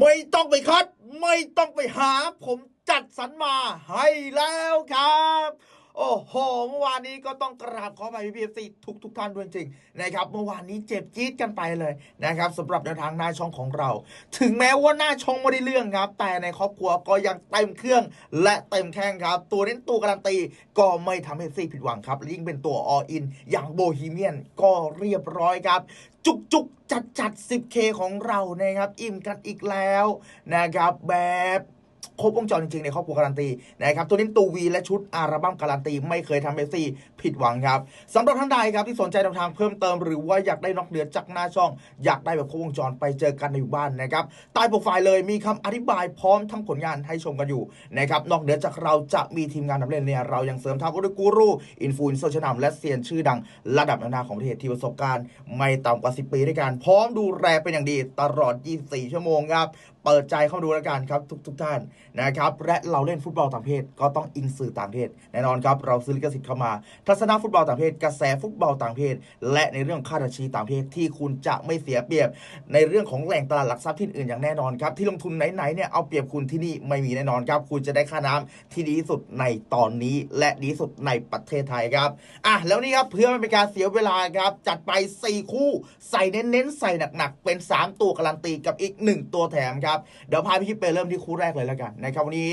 ไม่ต้องไปคัด ไม่ต้องไปหา ผมจัดสรรมาให้แล้วครับ โอ้โหเมื่อวานนี้ก็ต้องกราบขอไปพี่พีซีทุกทุกท่านด้วยจริงนะครับเมื่อวานนี้เจ็บจี๊ดกันไปเลยนะครับสำหรับแนวทางหน้าช่องของเรา ถึงแม้ว่าหน้าช่องไม่ได้เรื่องครับ แต่ในครอบครัวก็ยังเต็มเครื่องและเต็มแข้งครับ ตัวเน้นตัวการันตีก็ไม่ทำให้ซีผิดหวังครับละยิ่งเป็นตัวออิน อย่างโบฮีเมียนก็เรียบร้อยครับ จุกจุกจัดจัด 10K ของเรานะครับ อิ่มกันอีกแล้วนะครับแบบ ครบวงจรจริงๆ ในครอบครัวการันตีนะครับตัวนี้ตูวีและชุดอัลบั้มการันตีไม่เคยทำเบซี่ผิดหวังครับสำหรับท่านใดครับที่สนใจแนวทางเพิ่มเติมหรือว่าอยากได้นอกเหนือจากหน้าช่อง อยากได้แบบครบวงจรไปเจอกันในหมู่บ้านนะครับใต้โปรไฟล์เลยมีคำอธิบายพร้อมทั้งผลงานให้ชมกันอยู่นะครับนอกเหนือจากเราจะมีทีมงานนำเล่นเนี่ยเรายังเสริมทัพด้วยกูรูอินฟูนโซชนำและเซียนชื่อดัง ระดับนานาของประเทศที่ประสบการณ์ ไม่ต่ำกว่า 10 ปีด้วยกันพร้อมดูแลเป็นอย่างดีตลอด 24 ชั่วโมงครับ เปิดใจเข้าดูแล้วกันครับทุกทุกท่านนะครับและเราเล่นฟุตบอลต่างประเทศก็ต้องอิงสื่อต่างประเทศแน่นอนครับเราซื้อลิขสิทธิ์เข้ามา ทัศนะฟุตบอลต่างประเทศกระแสฟุตบอลต่างประเทศ และในเรื่องค่าดัชีต่างประเทศที่คุณจะไม่เสียเปรียบ ในเรื่องของแหล่งตลาดหลักทรัพย์ที่อื่นอย่างแน่นอนครับที่ลงทุนไหนๆเนี่ยเอาเปรียบคุณที่นี่ไม่มีแน่นอนครับคุณจะได้ค่าน้ำที่ดีที่สุดในตอนนี้ และดีที่สุดในประเทศไทยครับอะแล้วนี่ครับเพื่อไม่เป็นการเสียเวลาครับจัดไป 4 คู่ใส่เน้นๆใส่หนักๆเป็น 3 ตัวการันตีกับอีก 1 ตัวแถมครับเดี๋ยวพาพี่ชิปไปเริ่มที่คู่แรกเลยแล้วกันนะครับวันนี้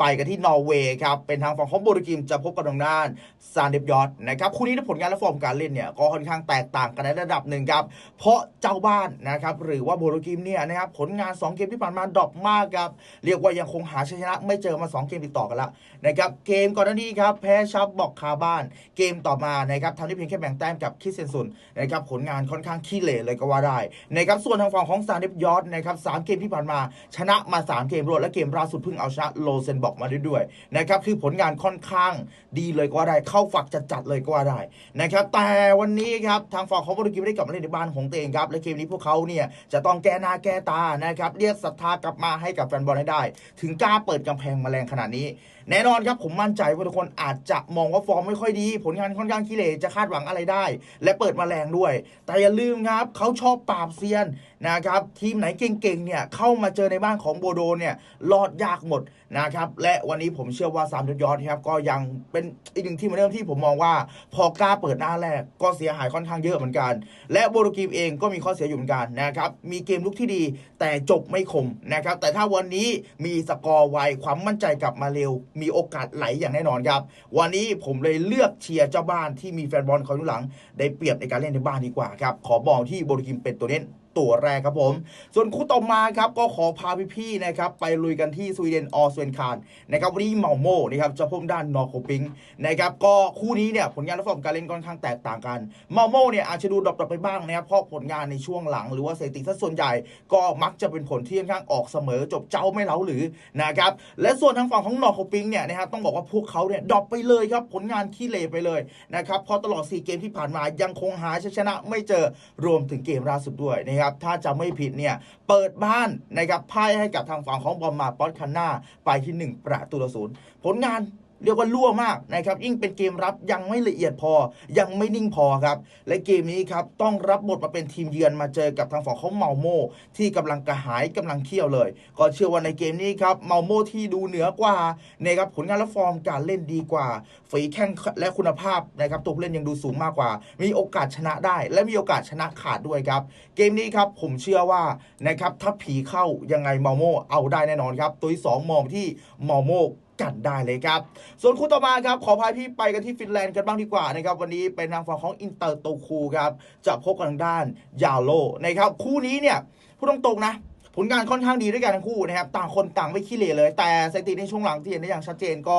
ไปกันที่นอร์เวย์ครับ เป็นทางฝั่งของโบรกิมจะพบกับทางด้านซานเดบยอดนะครับคู่นี้ในผลงานและฟอร์มการเล่นเนี่ยก็ค่อนข้างแตกต่างกันในระดับหนึ่งครับ เพราะเจ้าบ้านนะครับหรือว่าโบโลกิมเนี่ยนะครับผลงาน 2 เกมที่ผ่านมาดรอปมากครับเรียกว่ายังคงหาชัยชนะไม่เจอมา 2 เกมติดต่อกันละนะครับเกมก่อนหน้านี้ครับแพ้ชับบอกคาบ้าน เกมต่อมานะครับทำได้เพียงแค่แบ่งแต้มกับคิสเซนซุนนะครับผลงานค่อนข้างขี้เหร่เลยก็ว่าได้นะครับส่วนทางฝั่งของซานเดฟยอดนะครับสเกมที่ผ่านมาชนะมา 3 เกมรวดและเกมล่าสุดเพิ่งเอาชนะโลเซนบอกมาได้ด้วยนะครับคือผลงานค่อนข้างดีเลยก็ว่าได้เข้าฝักจัดๆเลยก็ว่าได้นะครับแต่วันนี้ครับทางฝั่งของโบโลกิมได้กลับมาเล่นในบ้านของตัวเองครับและเกมนี้พวกเขาเนี่ยจะต้องแก้หน้าแก้ตานะครับเรียกศรัทธากลับมาให้กับแฟนบอลให้ได้ ถึงกล้าเปิดกำแพงมาแรงขนาดนี้ แน่นอนครับผมมั่นใจว่าทุกคนอาจจะมองว่าฟอร์มไม่ค่อยดี ผลงานค่อนข้างขี้เหร่จะคาดหวังอะไรได้ และเปิดมาแรงด้วย แต่อย่าลืมครับเขาชอบปราบเซียนนะครับทีมไหนเก่งๆเนี่ยเข้ามาเจอในบ้านของโบโดเนี่ยรอดยากหมดนะครับ และวันนี้ผมเชื่อว่าซามยยอดครับก็ยังเป็นอีกหนึ่งทีมเหมือนเดิมที่ผมมองว่า พอกล้าเปิดหน้าแรกก็เสียหายค่อนข้างเยอะเหมือนกัน และโบโดกีมเองก็มีข้อเสียอยู่เหมือนกันนะครับมีเกมลุกที่ดีแต่จบไม่คมนะครับแต่ถ้าวันนี้มีสกอร์ไวความมั่นใจกลับมาเร็ว มีโอกาสไหลอย่างแน่นอนครับ วันนี้ผมเลยเลือกเชียร์เจ้าบ้านที่มีแฟนบอลเขาอยู่หลัง ได้เปรียบในการเล่นในบ้านดีกว่าครับขอบอกที่โบโดกิมเป็นตัวเน้นตัวแรกครับผม ส่วนคู่ต่อมาครับก็ขอพาพี่ๆนะครับไปลุยกันที่สวีเดนออสเวนคานนะครับวันนี้เมาโมนะครับจะพบด้านนอร์โคปิงนะครับก็คู่นี้เนี่ยผลงานและฟอร์มการเล่นค่อนข้างแตกต่างกันเมาโมเนี่ยอาจจะดูดรอปๆไปบ้างนะครับเพราะผลงานในช่วงหลังหรือว่าสถิติส่วนใหญ่ ก็มักจะเป็นผลที่ค่อนข้างออกเสมอจบเจ้าไม่เล้าหรือนะครับและส่วนทางฝั่งของนอร์โคปิงเนี่ยนะครับต้องบอกว่าพวกเขาเนี่ยดรอปไปเลยครับผลงานขี้เหร่ไปเลยนะครับเพราะตลอด4เกมที่ผ่านมายังคงหาชัยชนะไม่เจอรวมถึงเกมล่าสุดด้วยนะนะครับถ้าจะไม่ผิดเนี่ยเปิดบ้านนะครับพ่ายให้กับทางฝั่งของบอมมาปอตคันนาไปที่ 1 ประตูต่อศูนย์ผลงาน เรียกว่ารั่วมากนะครับยิ่งเป็นเกมรับยังไม่ละเอียดพอ ยังไม่นิ่งพอครับ และเกมนี้ครับต้องรับบทมาเป็นทีมเยือนมาเจอกับทางฝั่งของเมาโมที่กำลังกระหายกำลังเคี่ยวเลย ก็เชื่อว่าในเกมนี้ครับเมาโมที่ดูเหนือกว่านะครับผลงานและฟอร์มการเล่นดีกว่าฝีแข้งและคุณภาพนะครับตัวผู้เล่นยังดูสูงมากกว่า มีโอกาสชนะได้ และมีโอกาสชนะขาดด้วยครับ เกมนี้ครับผมเชื่อว่านะครับถ้าผีเข้ายังไงเมาโมเอาได้แน่นอนครับ ตัวที่สองมองที่เมาโม กันได้เลยครับ ส่วนคู่ต่อมาครับ ขอพาพี่ไปกันที่ฟินแลนด์กันบ้างดีกว่านะครับ วันนี้เป็นทางฝั่งของอินเตอร์โตคูครับจะพบกันทางด้านยาโลนะครับ คู่นี้เนี่ยพูดตรงๆนะ ผลงานค่อนข้างดีด้วยกันทั้งคู่นะครับ ต่างคนต่างไม่ขี้เหร่เลย แต่สถิติในช่วงหลังที่เห็นได้อย่างชัดเจนก็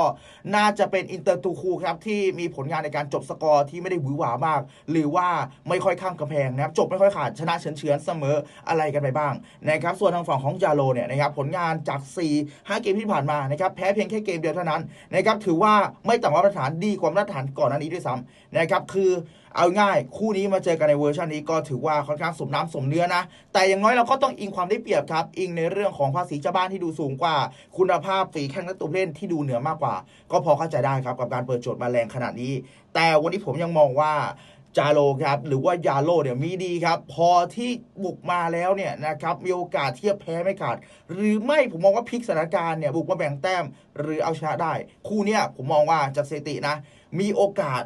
น่าจะเป็นอินเตอร์ตูคูครับที่มีผลงานในการจบสกอร์ที่ไม่ได้หวือหวามาก หรือว่าไม่ค่อยข้ามกำแพงนะครับจบไม่ค่อยขาดชนะเฉือนเฉือนๆเสมออะไรกันไปบ้างนะครับส่วนทางฝั่งของยาโลเนี่ยนะครับผลงานจาก 4 5 เกมที่ผ่านมานะครับแพ้เพียงแค่เกมเดียวเท่านั้นนะครับถือว่าไม่ต่ำกว่ามาตรฐานดีกว่ามาตรฐานก่อนหน้านี้ด้วยซ้ำนะครับคือ เอาง่ายคู่นี้มาเจอกันในเวอร์ชันนี้ก็ถือว่าค่อนข้างสมน้ำสมเนื้อนะ แต่อย่างน้อยเราก็ต้องอิงความได้เปรียบครับอิงในเรื่องของภาษีเจ้าบ้านที่ดูสูงกว่า คุณภาพฝีแข้งและตัวเล่นที่ดูเหนือมากกว่า ก็พอเข้าใจได้ครับกับการเปิดโจทย์มาแรงขนาดนี้ แต่วันนี้ผมยังมองว่าจาโลครับหรือว่ายาโลเนี่ยมีดีครับ พอที่บุกมาแล้วเนี่ยนะครับมีโอกาสเที่จะแพ้ไม่ขาด หรือไม่ผมมองว่าพลิกสถานการณ์เนี่ยบุกมาแบ่งแต้มหรือเอาชนะได้ คู่เนี้ยผมมองว่าจากสถิตินะ มีโอกาส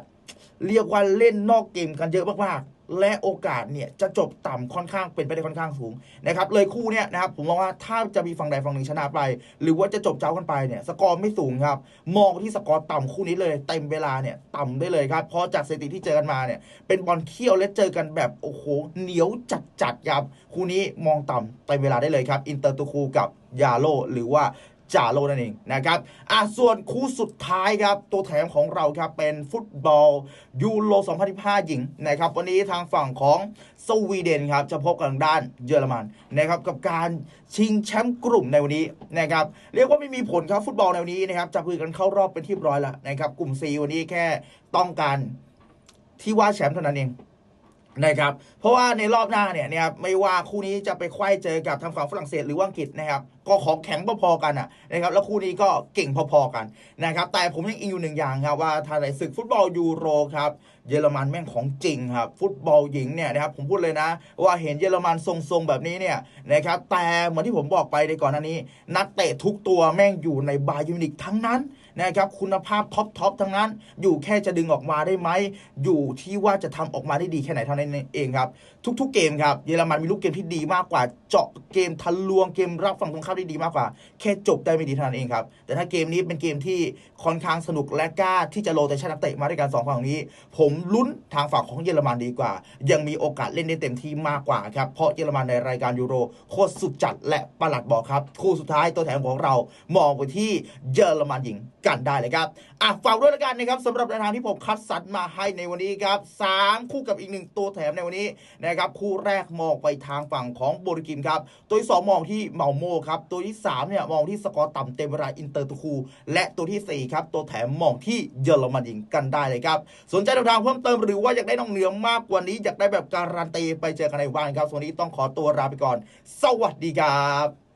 เรียกว่าเล่นนอกเกมกันเยอะมากๆ และโอกาสเนี่ยจะจบต่ำค่อนข้างเป็นไปได้ค่อนข้างสูงนะครับเลยคู่เนี้ยนะครับผมมองว่าถ้าจะมีฝั่งใดฝั่งหนึ่งชนะไป หรือว่าจะจบเจ้ากันไปเนี่ยสกอร์ไม่สูงครับ มองที่สกอร์ต่ำคู่นี้เลยเต็มเวลาเนี่ยต่ำได้เลยครับเพราะจากสถิติที่เจอกันมาเนี่ยเป็นบอลเคี่ยวและเจอกันแบบโอ้โหเหนียวจัดๆครับคู่นี้มองต่ำเต็มเวลาได้เลยครับอินเตอร์ตูคูกับยาโลหรือว่า จ่าโลนั่นเองนะครับอะส่วนคู่สุดท้ายครับ ตัวแถมของเราครับเป็นฟุตบอลยูโร 2025หญิงนะครับวันนี้ทางฝั่งของสวีเดนครับจะพบกับทางด้านเยอรมันนะครับกับการชิงแชมป์กลุ่มในวันนี้นะครับเรียกว่าไม่มีผลครับฟุตบอลในวันนี้นะครับจะพือกันเข้ารอบเป็นที่ร้อยล้วนะครับกลุ่ม C วันนี้แค่ต้องการที่ว่าแชมป์เท่านั้นเอง นะครับ เพราะว่าในรอบหน้าเนี่ยนะครับไม่ว่าคู่นี้จะไปไขว้เจอกับทางฝั่งฝรั่งเศสหรือว่าอังกฤษนะครับ ก็ของแข็งพอๆกันอะนะครับ แล้วคู่นี้ก็เก่งพอๆกันนะครับ แต่ผมยังอิงอยู่หนึ่งอย่างครับว่าทางในศึกฟุตบอลยูโรครับเยอรมันแม่งของจริงครับ ฟุตบอลหญิงเนี่ยนะครับผมพูดเลยนะ ว่าเห็นเยอรมันทรงๆแบบนี้เนี่ยนะครับแต่เหมือนที่ผมบอกไปในก่อนหน้านี้ นักเตะทุกตัวแม่งอยู่ในบายูนิกทั้งนั้น นะครับคุณภาพท็อปทอปทั้งนั้น อยู่แค่จะดึงออกมาได้ไหม อยู่ที่ว่าจะทำออกมาได้ดีแค่ไหนเท่านั้นเองครับ ทุก ๆ เกมครับเยอรมันมีลูกเกมที่ดีมากกว่า เจาะเกมทะลวงเกมรับฝั่งตรงข้ามได้ดีมากกว่า แค่จบได้ไม่ดีเท่านั้นเองครับแต่ถ้าเกมนี้เป็นเกมที่ค่อนข้างสนุกและกล้าที่จะโรเตชันนักเตะมาด้วยกันสองฝั่งนี้ ผมลุ้นทางฝั่งของเยอรมันดีกว่า ยังมีโอกาสเล่นได้เต็มที่มากกว่าครับเพราะเยอรมันในรายการยูโรโคตรสุดจัดและประหลัดบอกครับคู่สุดท้ายตัวแทนของเรามองไปที่เยอรมันหญิงกันได้เลยครับอะฝากด้วยล้วกันนะครับสำหรับแนวทางที่ผมคัดสรรมาให้ในวันนี้ครับสามคู่กับอีกหนึ่งตัวแถมในวันนี้นะครับคู่แรกมองไปทางฝั่งของโบริกิมครับตัวที่สองมองที่เมาโมครับตัวที่สามเนี่ยมองที่สกอร์ต่ำเต็มเวลาอินเตอร์ตูคูและตัวที่สี่ครับตัวแถมมองที่เยอรมันหญิงกันได้เลยครับสนใจแนวทางเพิ่มเติมหรือว่าอยากได้น้องเหนือมากกว่านี้อยากได้แบบการันตีไปเจอกันในวันครับส่วนนี้ต้องขอตัวลาไปก่อน สวัสดีครับ